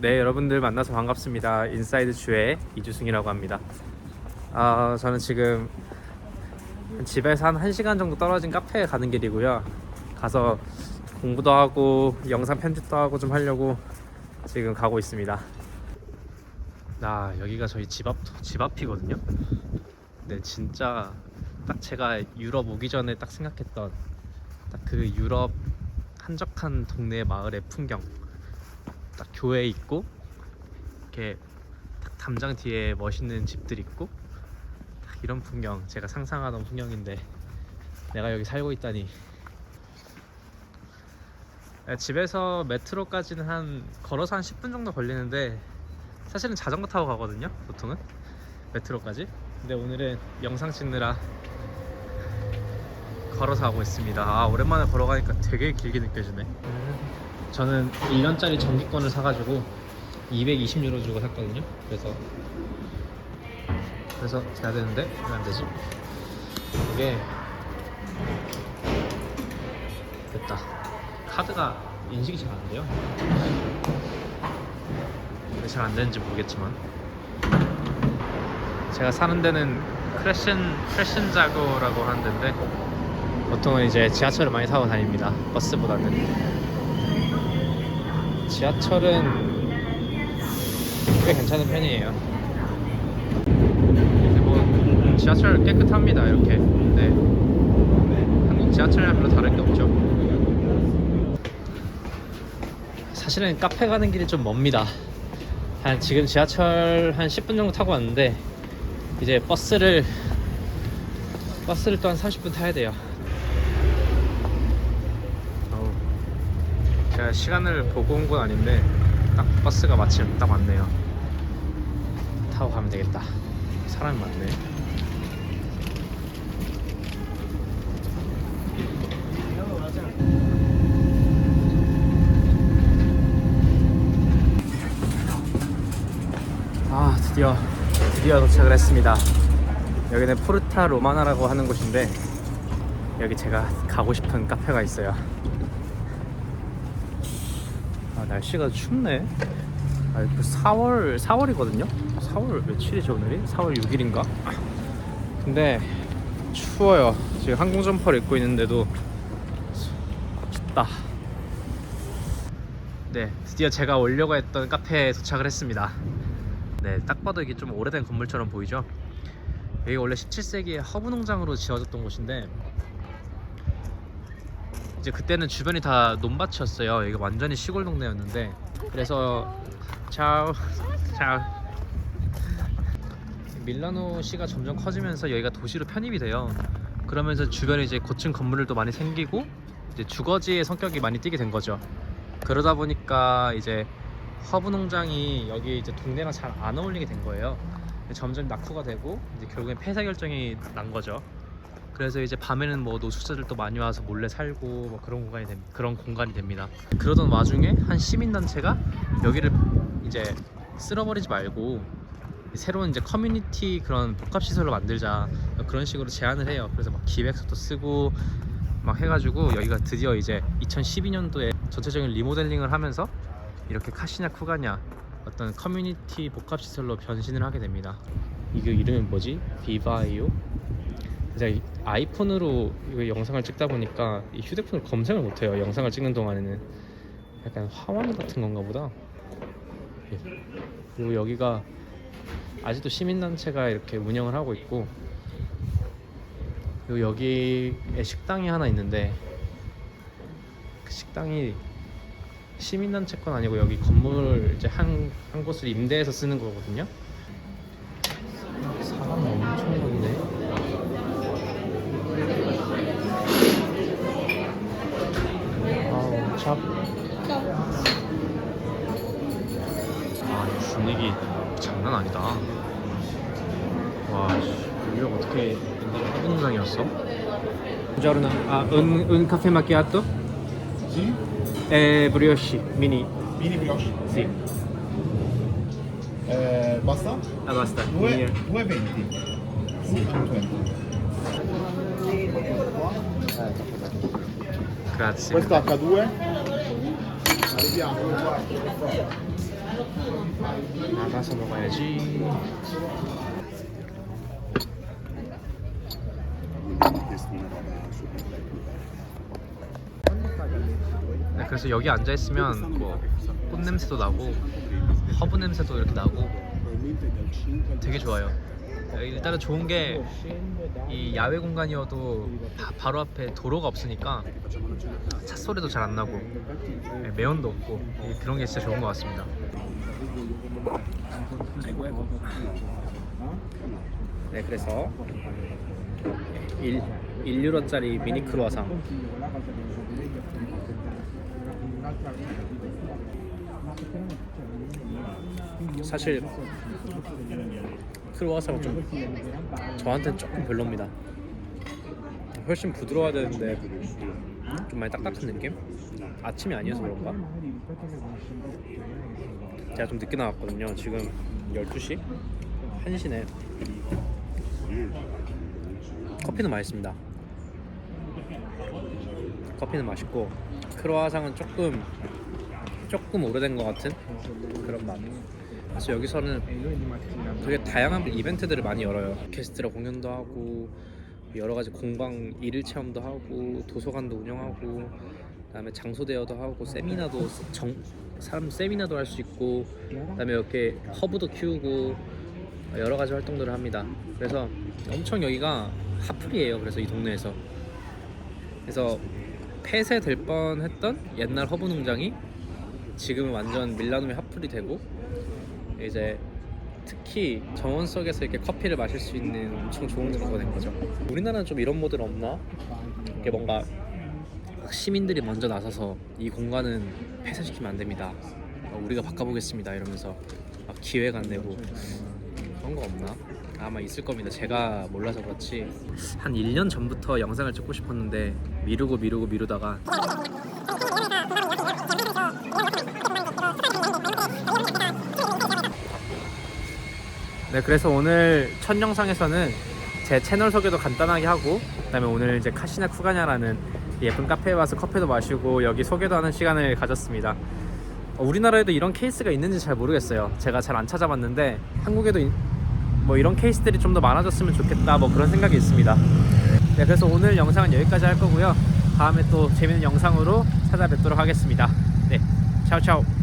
네, 여러분들 만나서 반갑습니다. 인사이드 주의 이주승이라고 합니다. 아, 저는 지금 집에서 한 1시간 정도 떨어진 카페에 가는 길이고요. 가서 공부도 하고 영상 편집도 하고 좀 하려고 지금 가고 있습니다. 나 여기가 저희 집 앞, 집 앞이거든요. 네, 진짜 딱 제가 유럽 오기 전에 딱 생각했던 딱 그 유럽 한적한 동네 마을의 풍경. 딱 교회 있고 이렇게 딱 담장 뒤에 멋있는 집들 있고 딱 이런 풍경 제가 상상하던 풍경인데 내가 여기 살고 있다니. 네, 집에서 메트로까지는 한 걸어서 한 10분 정도 걸리는데 사실은 자전거 타고 가거든요 보통은. 메트로까지. 근데 오늘은 영상 찍느라 걸어서 가고 있습니다. 아 오랜만에 걸어가니까 되게 길게 느껴지네 저는 1년짜리 전기권을 사가지고 220유로 주고 샀거든요. 그래서 그래서 돼야 되는데 왜 안 되지? 이게 됐다. 카드가 인식이 잘 안 돼요. 왜 잘 안 되는지 모르겠지만 제가 사는 데는 크레션 크레션자고라고 하는 데인데 보통은 이제 지하철을 많이 타고 다닙니다. 버스보다는. 지하철은 꽤 괜찮은 편이에요. 이제 뭐 지하철 깨끗합니다 이렇게. 근데 한국 지하철이랑 별로 다를 게 없죠. 사실은 카페 가는 길이 좀 멉니다. 한 지금 지하철 한 10분 정도 타고 왔는데 이제 버스를 버스를 또 한 30분 타야 돼요. 어우. 제가 시간을 보고 온 건 아닌데 딱 버스가 마침 딱 맞네요. 타고 가면 되겠다. 사람이 많네. 아 드디어 드디어 도착을 했습니다. 여기는 포르타 로마나라고 하는 곳인데 여기 제가 가고 싶은 카페가 있어요. 아 날씨가 춥네. 아, 그 4월 4월이거든요. 4월 며칠이죠 오늘이? 4월 6일인가? 근데 추워요. 지금 항공 점퍼를 입고 있는데도 춥다. 네, 드디어 제가 오려고 했던 카페에 도착을 했습니다. 네, 딱 봐도 이게 좀 오래된 건물처럼 보이죠? 여기 원래 17세기에 허브 농장으로 지어졌던 곳인데 이제 그때는 주변이 다 논밭이었어요. 여기가 완전히 시골 동네였는데 그래서 차오 차오 밀라노시가 점점 커지면서 여기가 도시로 편입이 돼요. 그러면서 주변에 이제 고층 건물들도 많이 생기고 이제 주거지의 성격이 많이 띠게 된 거죠. 그러다 보니까 이제 허브 농장이 여기 이제 동네랑 잘 안 어울리게 된 거예요. 점점 낙후가 되고 이제 결국엔 폐쇄 결정이 난 거죠. 그래서 이제 밤에는 뭐 노숙자들도 많이 와서 몰래 살고 뭐 그런 공간이 됩, 그런 공간이 됩니다. 그러던 와중에 한 시민 단체가 여기를 이제 쓸어버리지 말고 새로운 이제 커뮤니티 그런 복합 시설로 만들자 그런 식으로 제안을 해요. 그래서 막 기획서도 쓰고 막 해가지고 여기가 드디어 이제 2012년도에 전체적인 리모델링을 하면서 이렇게 카시냐 쿠가냐 어떤 커뮤니티 복합 시설로 변신을 하게 됩니다. 이게 이름이 뭐지? 비바이오? 제가 이 아이폰으로 영상을 찍다 보니까 이 휴대폰으로 검색을 못해요. 영상을 찍는 동안에는 약간 화원 같은 건가 보다. 예. 그리고 여기가 아직도 시민단체가 이렇게 운영을 하고 있고 그리고 여기에 식당이 하나 있는데 그 식당이 시민단체 건 아니고 여기 건물 이제 한, 한 곳을 임대해서 쓰는 거거든요. 사람 엄청 많네. 찹. 아, 이 분위기 장난 아니다. 와, 씨, 여기가 어떻게 옛날에 화분장이었어? 부자로나 아, 은, 은 카페 마키아토? Sì? 에, 브리오시 미니. Mini brioche. Sì. Eh, basta? Ah, basta. 2, Mini. 2,20. Sì, 2,20. Grazie. Questo H2. 나가서 먹어야지. 네, 그래서 여기 앉아 있으면 뭐 꽃 냄새도 나고 허브 냄새도 이렇게 나고 되게 좋아요. 일단은 좋은 게 이 야외 공간이어도 바, 바로 앞에 도로가 없으니까 차 소리도 잘 안 나고 네, 매연도 없고 이- 그런 게 진짜 좋은 것 같습니다. 네, 그래서 1, 1유로짜리 미니 크루아상 사실 크루아상은 좀 저한테는 조금 별로입니다. 훨씬 부드러워야 되는데 좀 많이 딱딱한 느낌? 아침이 아니어서 그런가? 제가 좀 늦게 나왔거든요. 지금 12시? 1시네. 커피는 맛있습니다. 커피는 맛있고 크로아상은 조금 조금 오래된 것 같은 그런 맛. 그래서 여기서는 되게 다양한 이벤트들을 많이 열어요. 게스트랑 공연도 하고 여러 가지 공방 일일 체험도 하고 도서관도 운영하고 그다음에 장소 대여도 하고 세미나도 정 사람 세미나도 할 수 있고 그다음에 이렇게 허브도 키우고 여러 가지 활동들을 합니다. 그래서 엄청 여기가 핫플이에요. 그래서 이 동네에서 그래서 폐쇄될 뻔했던 옛날 허브 농장이 지금은 완전 밀라노의 핫플이 되고 이제 특히 정원 속에서 이렇게 커피를 마실 수 있는 엄청 좋은 장소가 된 거죠. 우리나라는 좀 이런 모델 없나? 이게 뭔가 시민들이 먼저 나서서 이 공간은 폐쇄시키면 안 됩니다. 어, 우리가 바꿔보겠습니다 이러면서 막 기획 안 내고 그런 거 없나? 아마 있을 겁니다. 제가 몰라서 그렇지 한 1년 전부터 영상을 찍고 싶었는데 미루고 미루고 미루다가 네, 그래서 오늘 첫 영상에서는 제 채널 소개도 간단하게 하고 그다음에 오늘 이제 카시나 쿠가냐라는 예쁜 카페에 와서 커피도 마시고 여기 소개도 하는 시간을 가졌습니다. 어, 우리나라에도 이런 케이스가 있는지 잘 모르겠어요. 제가 잘 안 찾아봤는데 한국에도 이- 뭐 이런 케이스들이 좀 더 많아졌으면 좋겠다 뭐 그런 생각이 있습니다. 네, 그래서 오늘 영상은 여기까지 할 거고요. 다음에 또 재밌는 영상으로 찾아뵙도록 하겠습니다. 네, 차오차오.